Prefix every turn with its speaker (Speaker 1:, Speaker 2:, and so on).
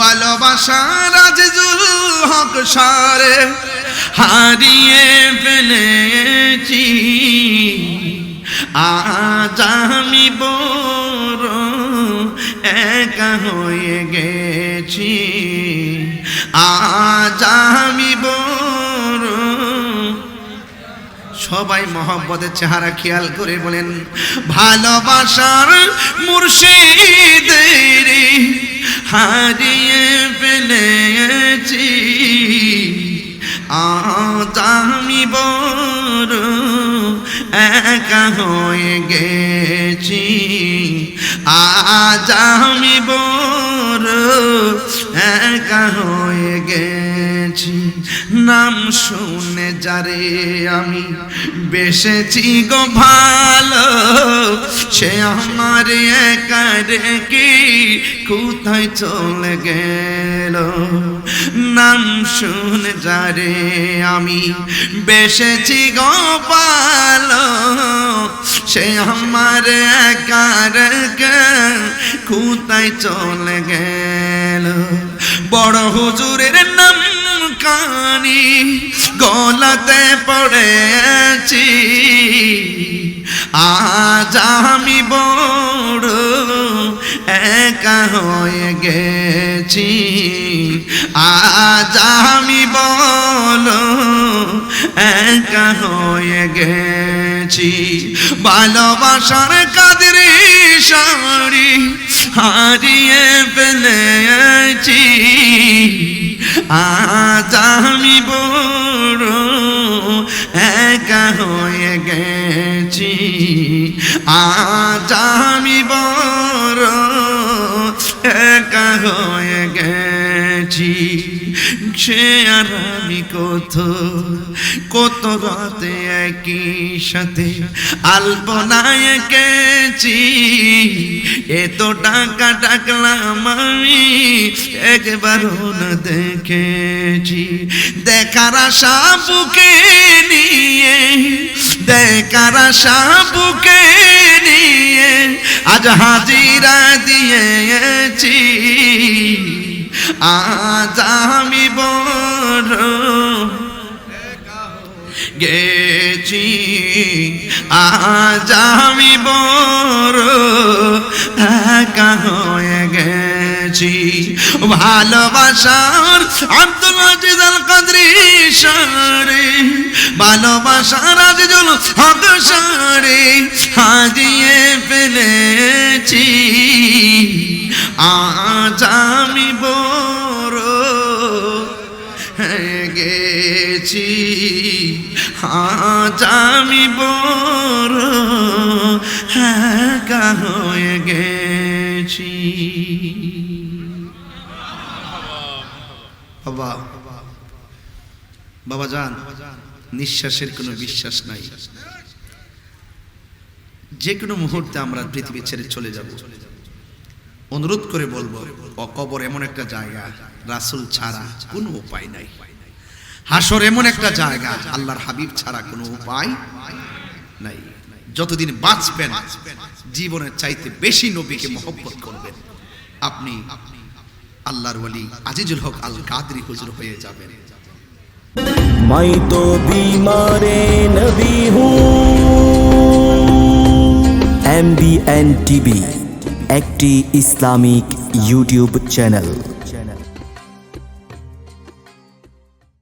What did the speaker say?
Speaker 1: ভালোবাসা রাজুল হক সারে, হারিয়ে ফেলেছি। আজ আমি বড় একা হয়ে গেছি। আজ আমি বড় সবাই মহব্বতের চেহারা খেয়াল করে বলেন, ভালোবাসার মুর্শিদের হারিয়ে ফেলেছি। আমি বড় একা হয়ে গেছি। আজ আমি বড় একা হয়ে গেছি। নাম শুনে যারে আমি বেসেছি গো ভালো, সে আমার একা রেখে কোথায় চলে গেল? নাম শুনে যারে আমি বেসেছি গো ভালো সে আমার রেখে কোথায় চলে গেল। বড় হুজুরের নাম কানি, গলাতে পড়েছি। আজ আমি বড় একা হয়ে গেছি। আজ আমি বল একা হয়ে গেছি। ভালোবাসার কাদের সারি হারিয়ে ফেলেছি। আজ আমি বড় একা হয়ে গেছি। আজ আমি বড় একা হয়ে গেছি। সে আর আমি কত কত রাতে একই সাথে আলপনায় গেছি এত টাকা টাকলাম আমি, একবারও না দেখেছি। দেখার আশা বুকে নিয়ে, দেখার আশা বুকে নিয়ে আজ হাজিরা দিয়েছি। আজ আমি বড়। গেছি আজ আমি বড়। একা হয়ে গেছি। ভালোবাসার আব্দুল আজিজ আল কাদরি সারে। ভালোবাসার আজিজুল হক সারে। হাজিয়ে ফেলেছি। আজ গেছি। আজ আমি বড় একা হয়ে গেছি। বাবা বাবা যান নিঃশ্বাসের কোনো বিশ্বাস নাই। যে কোনো মুহূর্তে আমরা পৃথিবী ছেড়ে চলে যাব। অনুরোধ করে বলব, অকবর এমন একটা জায়গা রাসুল ছাড়া কোনো উপায় নাই। হাসর এমন একটা জায়গা, আল্লাহর হাবিব ছাড়া কোনো উপায় নাই। যতদিন বাঁচবেন, জীবনের চাইতে বেশি নবীকে মহব্বত করবেন। আপনি আল্লাহর ওলি আজিজুল হক আল কাদরি হুজুর হয়ে যাবেন।
Speaker 2: মাই তো বিমারে নবী হু এমবিএন টিভি, একটি ইসলামিক ইউটিউব চ্যানেল।